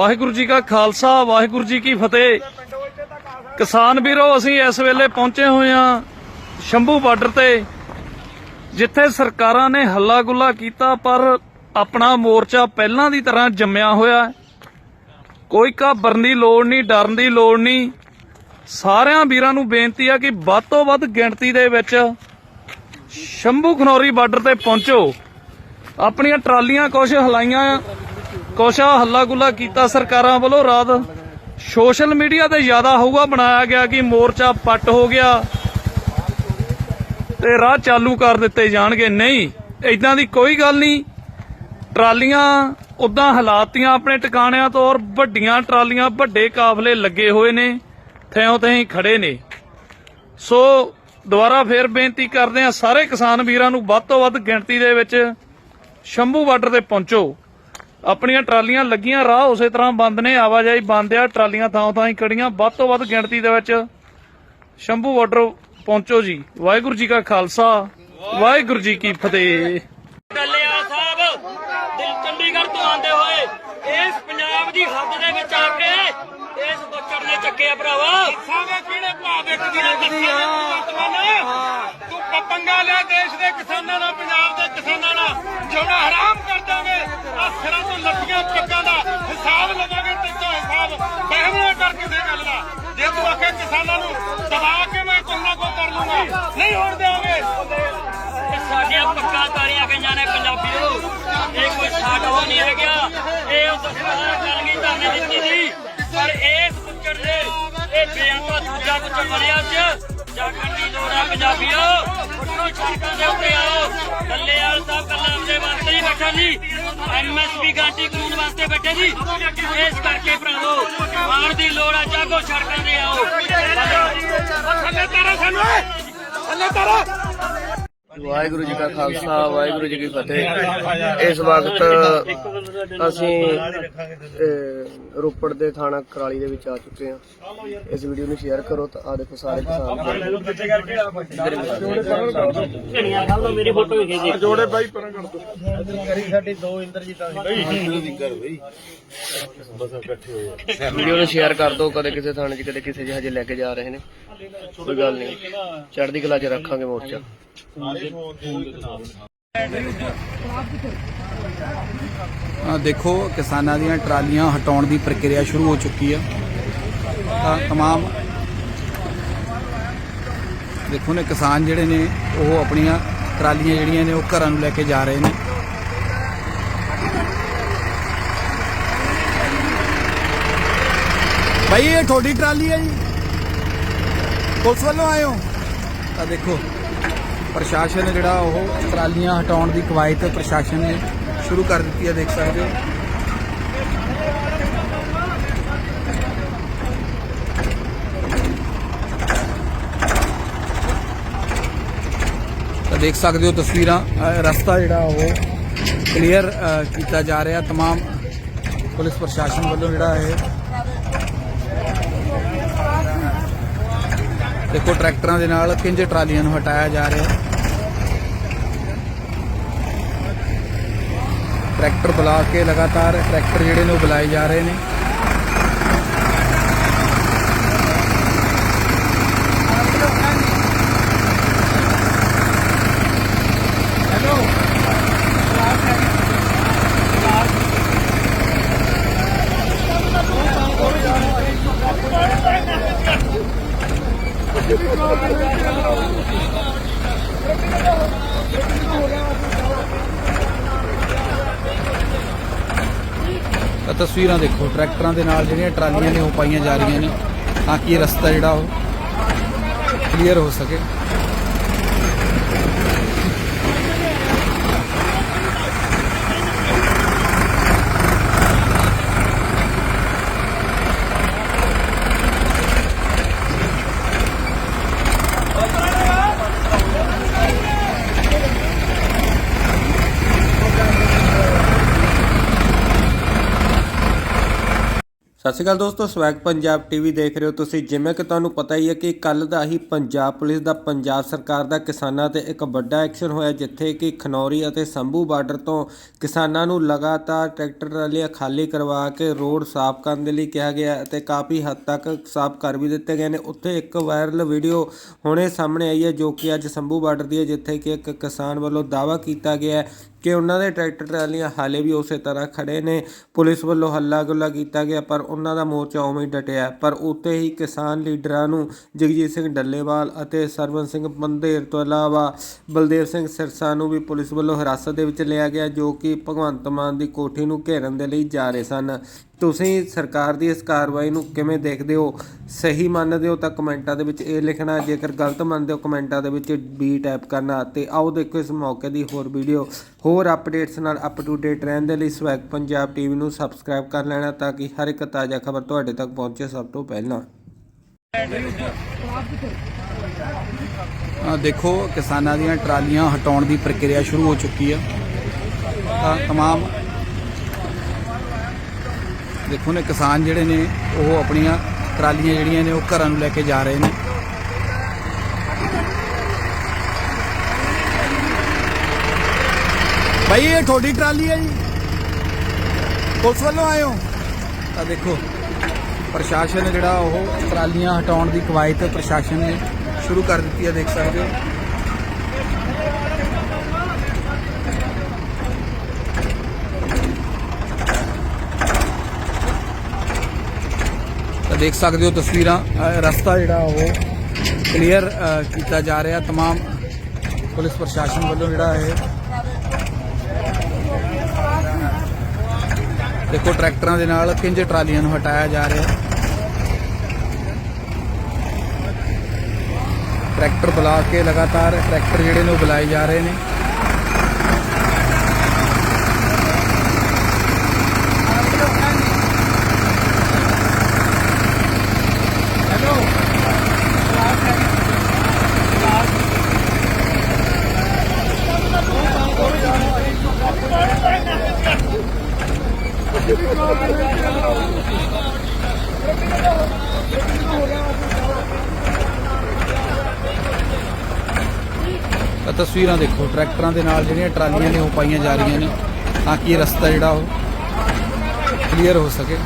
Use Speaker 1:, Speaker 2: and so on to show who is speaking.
Speaker 1: ਵਾਹਿਗੁਰੂ ਜੀ ਕਾ ਖਾਲਸਾ, ਵਾਹਿਗੁਰੂ ਜੀ ਕੀ ਫਤਿਹ। ਕਿਸਾਨ ਵੀਰੋ, ਅਸੀਂ ਇਸ ਵੇਲੇ ਪਹੁੰਚੇ ਹੋਏ ਹਾਂ ਸ਼ੰਭੂ ਬਾਰਡਰ ਤੇ, ਜਿੱਥੇ ਸਰਕਾਰਾਂ ਨੇ ਹੱਲਾ ਗੁੱਲਾ ਕੀਤਾ, ਪਰ ਆਪਣਾ ਮੋਰਚਾ ਪਹਿਲਾਂ ਦੀ ਤਰ੍ਹਾਂ ਜੰਮਿਆ ਹੋਇਆ ਕੋਈ ਘਾਬਰਨ ਦੀ ਲੋੜ ਨਹੀਂ, ਡਰਨ ਦੀ ਲੋੜ ਨਹੀਂ। ਸਾਰਿਆਂ ਵੀਰਾਂ ਨੂੰ ਬੇਨਤੀ ਆ ਕਿ ਵੱਧ ਤੋਂ ਵੱਧ ਗਿਣਤੀ ਦੇ ਵਿੱਚ ਸ਼ੰਭੂ ਖਨੌਰੀ ਬਾਰਡਰ ਤੇ ਪਹੁੰਚੋ। ਆਪਣੀਆਂ ਟਰਾਲੀਆਂ ਕੁਛ ਹਲਾਈਆਂ ਕੁਛ ਹੱਲਾ ਗੁੱਲਾ ਕੀਤਾ ਸਰਕਾਰਾਂ ਵੱਲੋਂ ਰਾਤ। ਸੋਸ਼ਲ ਮੀਡੀਆ ਤੇ ਜ਼ਿਆਦਾ ਹੋਊਗਾ ਬਣਾਇਆ ਗਿਆ ਕਿ ਮੋਰਚਾ ਪੱਟ ਹੋ ਗਿਆ। ਤੇ ਰਾਹ ਚਾਲੂ ਕਰ ਦਿੱਤੇ ਜਾਣਗੇ। ਨਹੀਂ ਇਦਾਂ ਦੀ ਕੋਈ ਗੱਲ ਨਹੀਂ। ਟਰਾਲੀਆਂ ਉਦਾਂ ਹਲਾਤੀਆਂ ਆਪਣੇ ਟਿਕਾਣਿਆਂ ਤੋਂ ਔਰ ਵੱਡੀਆਂ ਟਰਾਲੀਆਂ ਵੱਡੇ ਕਾਫਲੇ ਲੱਗੇ ਹੋਏ ਨੇ ਥੈਂ ਥੈਂ ਖੜੇ ਨੇ। ਸੋ ਦੁਬਾਰਾ ਫੇਰ ਬੇਨਤੀ ਕਰਦੇ ਆ ਸਾਰੇ ਕਿਸਾਨ ਵੀਰਾਂ ਨੂੰ ਵੱਧ ਤੋਂ ਵੱਧ ਗਿਣਤੀ ਦੇ ਵਿੱਚ ਸ਼ੰਭੂ ਬਾਰਡਰ ਤੇ ਪਹੁੰਚੋ। ਆਪਣੀਆਂ ਟਰਾਲੀਆਂ ਲੱਗੀਆਂ, ਰਾਹ ਉਸੇ ਤਰ੍ਹਾਂ ਬੰਦ ਨੇ, ਆਵਾਜਾਈ ਬੰਦ ਆ, ਟਰਾਲੀਆਂ ਥਾਂ ਥਾਂ ਹੀ ਖੜੀਆਂ। ਵੱਧ ਤੋਂ ਵੱਧ ਗਿਣਤੀ ਦੇ ਵਿੱਚ ਸ਼ੰਭੂ ਬਾਰਡਰ ਪਹੁੰਚੋ ਜੀ। ਵਾਹਿਗੁਰੂ ਜੀ ਕਾ ਖਾਲਸਾ, ਵਾਹਿਗੁਰੂ ਜੀ ਕੀ ਫਤਿਹ
Speaker 2: ਡੱਲੇਵਾਲ ਸਾਹਿਬ ਦਿਲ ਚੰਡੀਗੜ੍ਹ ਤੋਂ ਆਂਦੇ ਹੋਏ ਇਸ ਪੰਜਾਬ ਦੀ ਹੱਦ ਦੇ ਵਿੱਚ ਆ ਕੇ ਨੇ ਚੱਕਿਆ ਭਰਾਵਾ।
Speaker 3: ਸਾਵੇਂ ਕਿਹੜੇ ਭਾਅ ਵੇਚਦੀ ਰੱਖਦੀ ਆ ਤੂੰ ਪ- ਪੰਗਾ ਲਿਆ ਦੇਸ਼ ਦੇ ਕਿਸਾਨਾਂ ਦਾ ਪੰਜਾਬ ਦੇ ਕਿਸਾਨਾਂ ਦਾ ਜਿਉਣਾ ਹਰਾਮ ਕਰ ਦਾਂਗੇ। ਆ ਸਿਰਾਂ ਤੋਂ ਲੱਟੀਆਂ ਪੱਗਾਂ ਦਾ ਹਿਸਾਬ ਲਵਾਂਗੇ ਤੇ ਤੋਂ ਹਿਸਾਬ। ਬਹਿਮਣਾ ਕਰ ਕਿਸੇ ਗੱਲ ਦਾ। ਜੇ ਤੂੰ ਆਖੇ ਕਿਸਾਨਾਂ ਨੂੰ ਦਬਾ ਕੇ ਮੈਂ ਕੁਝ ਨਾ ਕੁਝ ਕਰ ਲੂੰਗਾ ਨਹੀਂ ਹੋਣ ਦੇਵਾਂਗੇ
Speaker 2: ਸਾਡੀਆਂ ਪੱਕਾ ਤਾਰੀਆਂ ਗਈਆਂ ਨੇ ਪੰਜਾਬੀਓ ਇਹ ਕੋਈ ਸਾਡਾ ਉਹ ਨਹੀਂ ਹੈਗਾ। ਇਹ ਉਸ ਸਰਕਾਰ ਕਰ ਗਈ ਧਰਨੇ ਦਿੱਤੀ ਸੀ ਪਰ ਇਸ ਬੱਚੜ ਨੇ ਇਹ ਬੇਅੰਤਾ ਦੂਜਾ ਬੱਚੜ ਬਣਿਆ ਚ ਜਾਗਣ ਦੀ ਲੋੜ ਆ ਪੰਜਾਬੀਓ। ਉੱਠੋ ਸੜਕਾਂ ਦੇ ਉੱਤੇ ਆਓ। ਡੱਲੇਵਾਲ ਸਾਹਿਬ ਕੱਲਾ ਆਪਣੇ ਵਾਸਤੇ ਨਹੀਂ ਬੈਠਾ ਜੀ ਐਮਐਸਪੀ ਗਾਂਟੀ ਕਾਨੂੰਨ ਵਾਸਤੇ ਬੈਠੇ ਜੀ ਇਸ ਕਰਕੇ ਭਰਾਵੋ ਆਉਣ ਦੀ ਲੋੜ ਆ, ਜਾਗੋ ਸੜਕਾਂ ਤੇ ਆਓ।
Speaker 3: ਥੱਲੇ ਤਾਰਾ ਸਾਨੂੰ, ਥੱਲੇ ਤਾਰਾ।
Speaker 4: ਵਾਹਿਗੁਰੂ ਜੀ ਕਾ ਖਾਲਸਾ ਵਾਹਿਗੁਰੂ ਜੀ ਕੀ ਫਤਿਹ। ਇਸ ਵਕਤ ਅਸੀਂ ਰੋਪੜ ਦੇ ਥਾਣਾ ਕਰਾਲੀ ਦੇ ਵਿੱਚ ਆ ਚੁੱਕੇ ਹਾਂ। ਇਸ ਵੀਡੀਓ ਨੂੰ ਸ਼ੇਅਰ ਕਰੋ ਤਾਂ ਆ ਦੇਖੋ ਸਾਰੇ ਕਿਸਾਨ।
Speaker 2: ਮੇਰੀ ਫੋਟੋ ਵੀ ਖੇਜੀ
Speaker 4: ਵੀਡੀਓ ਨੂੰ ਸ਼ੇਅਰ ਕਰ ਦਿਓ ਕਦੇ ਕਿਸੇ ਥਾਣੇ 'ਚ ਕਦੇ ਕਿਸੇ 'ਚ ਹਜੇ ਲੈ ਕੇ ਜਾ ਰਹੇ ਨੇ। ਕੋਈ ਗੱਲ ਨਹੀਂ। ਚੜ੍ਹਦੀ ਕਲਾ 'ਚ ਰੱਖਾਂਗੇ ਮੋਰਚਾ।
Speaker 5: ਆ ਦੇਖੋ ਕਿਸਾਨਾਂ ਦੀਆਂ ਟਰਾਲੀਆਂ ਹਟਾਉਣ ਦੀ ਪ੍ਰਕਿਰਿਆ ਸ਼ੁਰੂ ਹੋ ਚੁੱਕੀ ਆ ਤਾਂ तमाम ਦੇਖੋ ਨੇ ਕਿਸਾਨ ਜਿਹੜੇ ਨੇ ਉਹ ਆਪਣੀਆਂ ਟਰਾਲੀਆਂ ਜਿਹੜੀਆਂ ਨੇ ਉਹ ਘਰਾਂ ਨੂੰ ਲੈ ਕੇ ਜਾ ਰਹੇ ਨੇ ਭਾਈ ਇਹ ਤੁਹਾਡੀ ਟਰਾਲੀ ਹੈ ਜੀ ਪੁਲਿਸ ਵੱਲੋਂ ਆਏ ਹੋ ਤਾਂ ਦੇਖੋ ਪ੍ਰਸ਼ਾਸਨ ਨੇ ਜਿਹੜਾ ਉਹ ਟਰਾਲੀਆਂ ਹਟਾਉਣ ਦੀ ਕਵਾਇਤ ਪ੍ਰਸ਼ਾਸਨ ਨੇ ਸ਼ੁਰੂ ਕਰ ਦਿੱਤੀ ਹੈ ਦੇਖ ਸਕਦੇ ਹੋ ਤਾਂ ਦੇਖ ਸਕਦੇ ਹੋ ਤਸਵੀਰਾਂ ਅਹ ਰਸਤਾ ਜਿਹੜਾ ਉਹ ਕਲੀਅਰ ਕੀਤਾ ਜਾ ਰਿਹਾ तमाम ਪੁਲਿਸ ਪ੍ਰਸ਼ਾਸਨ ਵੱਲੋਂ ਜਿਹੜਾ ਇਹ ਦੇਖੋ ਟਰੈਕਟਰਾਂ ਦੇ ਨਾਲ ਕਿੰਜ ਟਰਾਲੀਆਂ ਨੂੰ ਹਟਾਇਆ ਜਾ ਰਿਹਾ। ਟਰੈਕਟਰ ਬੁਲਾ ਕੇ ਲਗਾਤਾਰ ਟਰੈਕਟਰ ਜਿਹੜੇ ਨੇ ਉਹ ਬੁਲਾਏ ਜਾ ਰਹੇ ਨੇ। ਤਸਵੀਰਾਂ ਦੇਖੋ, ਟਰੈਕਟਰਾਂ ਦੇ ਨਾਲ ਜਿਹੜੀਆਂ ਟਰਾਲੀਆਂ ਨੇ ਉਹ ਪਾਈਆਂ ਜਾ ਰਹੀਆਂ ਨੇ ਤਾਂ ਕਿ ਇਹ ਰਸਤਾ ਜਿਹੜਾ ਉਹ ਕਲੀਅਰ ਹੋ ਸਕੇ।
Speaker 6: ਸਤਿ ਸ਼੍ਰੀ ਅਕਾਲ ਦੋਸਤੋ, ਸਵੈਗ ਪੰਜਾਬ ਟੀਵੀ ਦੇਖ ਰਹੇ ਹੋ ਤੁਸੀਂ। ਜਿਵੇਂ ਕਿ ਤੁਹਾਨੂੰ ਪਤਾ ਹੀ ਹੈ ਕਿ ਕੱਲ ਦਾ ਹੀ ਪੰਜਾਬ ਪੁਲਿਸ ਦਾ ਪੰਜਾਬ ਸਰਕਾਰ ਦਾ ਕਿਸਾਨਾਂ ਤੇ ਇੱਕ ਵੱਡਾ ਐਕਸ਼ਨ ਹੋਇਆ, ਜਿੱਥੇ ਕਿ ਖਨੌਰੀ ਅਤੇ ਸੰਭੂ ਬਾਰਡਰ ਤੋਂ ਕਿਸਾਨਾਂ ਨੂੰ ਲਗਾਤਾਰ ਟਰੈਕਟਰ ਟਰਾਲੀਆਂ ਖਾਲੀ ਕਰਵਾ ਕੇ ਰੋਡ ਸਾਫ਼ ਕਰਨ ਦੇ ਲਈ ਕਿਹਾ ਗਿਆ ਅਤੇ ਕਾਫੀ ਹੱਦ ਤੱਕ ਸਾਫ਼ ਕਰ ਵੀ ਦਿੱਤੇ ਗਏ ਨੇ। ਉੱਥੇ ਇੱਕ ਵਾਇਰਲ ਵੀਡੀਓ ਹੁਣੇ ਸਾਹਮਣੇ ਆਈ ਹੈ, ਜੋ ਕਿ ਅੱਜ ਸੰਭੂ ਬਾਰਡਰ ਦੀ ਹੈ, ਜਿੱਥੇ ਕਿ ਇੱਕ ਕਿਸਾਨ ਵੱਲੋਂ ਦਾਅਵਾ ਕੀਤਾ ਗਿਆ ਕਿ ਉਹਨਾਂ ਦੇ ਟਰੈਕਟਰ ਟਰਾਲੀਆਂ ਹਾਲੇ ਵੀ ਉਸੇ ਤਰ੍ਹਾਂ ਖੜੇ ਨੇ। ਪੁਲਿਸ ਵੱਲੋਂ ਹੱਲਾ ਗੁੱਲਾ ਕੀਤਾ ਗਿਆ, ਪਰ ਉਹਨਾਂ ਦਾ ਮੋਰਚਾ ਉਵੇਂ ਹੀ ਡਟਿਆ। ਪਰ ਉੱਤੇ ਹੀ ਕਿਸਾਨ ਲੀਡਰਾਂ ਨੂੰ ਜਗਜੀਤ ਸਿੰਘ ਡੱਲੇਵਾਲ ਅਤੇ ਸਰਵਨ ਸਿੰਘ ਬੰਦੇਰ ਤੋਂ ਇਲਾਵਾ ਬਲਦੇਵ ਸਿੰਘ ਸਿਰਸਾ ਨੂੰ ਵੀ ਪੁਲਿਸ ਵੱਲੋਂ ਹਿਰਾਸਤ ਦੇ ਵਿੱਚ ਲਿਆ ਗਿਆ, ਜੋ ਕਿ ਭਗਵੰਤ ਮਾਨ ਦੀ ਕੋਠੀ ਨੂੰ ਘੇਰਨ ਦੇ ਲਈ ਜਾ ਰਹੇ ਸਨ। ਤੁਸੀਂ ਸਰਕਾਰ ਦੀ ਇਸ ਕਾਰਵਾਈ ਨੂੰ ਕਿਵੇਂ ਦੇਖਦੇ ਹੋ ਸਹੀ ਮੰਨਦੇ ਹੋ ਤਾਂ ਕਮੈਂਟਾਂ ਦੇ ਵਿੱਚ ਇਹ ਲਿਖਣਾ ਜੇਕਰ ਗਲਤ ਮੰਨਦੇ ਹੋ ਕਮੈਂਟਾਂ ਦੇ ਵਿੱਚ ਬੀ ਟੈਪ ਕਰਨਾ ਤੇ ਆਓ ਦੇਖੋ ਇਸ ਮੌਕੇ ਦੀ ਹੋਰ ਵੀਡੀਓ ਹੋਰ ਅਪਡੇਟਸ ਨਾਲ ਅਪ ਟੂ ਡੇਟ ਰਹਿਣ ਦੇ ਲਈ ਸਵੈਗ ਪੰਜਾਬ ਟੀਵੀ ਨੂੰ ਸਬਸਕ੍ਰਾਈਬ ਕਰ ਲੈਣਾ ਤਾਂ ਕਿ ਹਰ ਇੱਕ ਤਾਜ਼ਾ ਖਬਰ ਤੁਹਾਡੇ ਤੱਕ ਪਹੁੰਚੇ ਸਭ ਤੋਂ ਪਹਿਲਾਂ
Speaker 5: ਆ ਦੇਖੋ ਕਿਸਾਨਾਂ ਦੀਆਂ ਟਰਾਲੀਆਂ ਹਟਾਉਣ ਦੀ ਪ੍ਰਕਿਰਿਆ ਸ਼ੁਰੂ ਹੋ ਚੁੱਕੀ ਆ ਤਾਂ तमाम ਦੇਖੋ ਨੇ ਕਿਸਾਨ ਜਿਹੜੇ ਨੇ, ਉਹ ਆਪਣੀਆਂ ਟਰਾਲੀਆਂ ਜਿਹੜੀਆਂ ਨੇ ਉਹ ਘਰਾਂ ਨੂੰ ਲੈ ਕੇ ਜਾ ਰਹੇ ਨੇ। ਭਾਈ ਇਹ ਤੁਹਾਡੀ ਟਰਾਲੀ ਹੈ ਜੀ। ਪੁਲਿਸ ਵੱਲੋਂ ਆਏ ਹੋ? ਤਾਂ ਦੇਖੋ, ਪ੍ਰਸ਼ਾਸਨ ਜਿਹੜਾ ਉਹ ਟਰਾਲੀਆਂ ਹਟਾਉਣ ਦੀ ਕਵਾਇਤ ਪ੍ਰਸ਼ਾਸਨ ਨੇ ਸ਼ੁਰੂ ਕਰ ਦਿੱਤੀ ਹੈ, ਦੇਖ ਸਕਦੇ ਹੋ। ਦੇਖ ਸਕਦੇ ਹੋ ਤਸਵੀਰਾਂ ਅਹ ਰਸਤਾ ਜਿਹੜਾ ਉਹ ਕਲੀਅਰ ਕੀਤਾ ਜਾ ਰਿਹਾ तमाम ਪੁਲਿਸ ਪ੍ਰਸ਼ਾਸਨ ਵੱਲੋਂ ਜਿਹੜਾ ਇਹ ਦੇਖੋ ਟਰੈਕਟਰਾਂ ਦੇ ਨਾਲ ਕਿੰਜ ਟਰਾਲੀਆਂ ਨੂੰ ਹਟਾਇਆ ਜਾ ਰਿਹਾ ਹੈ ਟਰੈਕਟਰ ਬੁਲਾ ਕੇ ਲਗਾਤਾਰ ਟਰੈਕਟਰ ਜਿਹੜੇ ਨੇ ਉਹ ਬੁਲਾਏ ਜਾ ਰਹੇ ਨੇ ਤਾਂ ਤਸਵੀਰਾਂ ਦੇਖੋ, ਟਰੈਕਟਰਾਂ ਦੇ ਨਾਲ ਜਿਹੜੀਆਂ ਟਰਾਲੀਆਂ ਨੇ ਉਹ ਪਾਈਆਂ ਜਾ ਰਹੀਆਂ ਨੇ ਤਾਂ ਕਿ ਇਹ ਰਸਤਾ ਜਿਹੜਾ ਉਹ ਕਲੀਅਰ ਹੋ ਸਕੇ।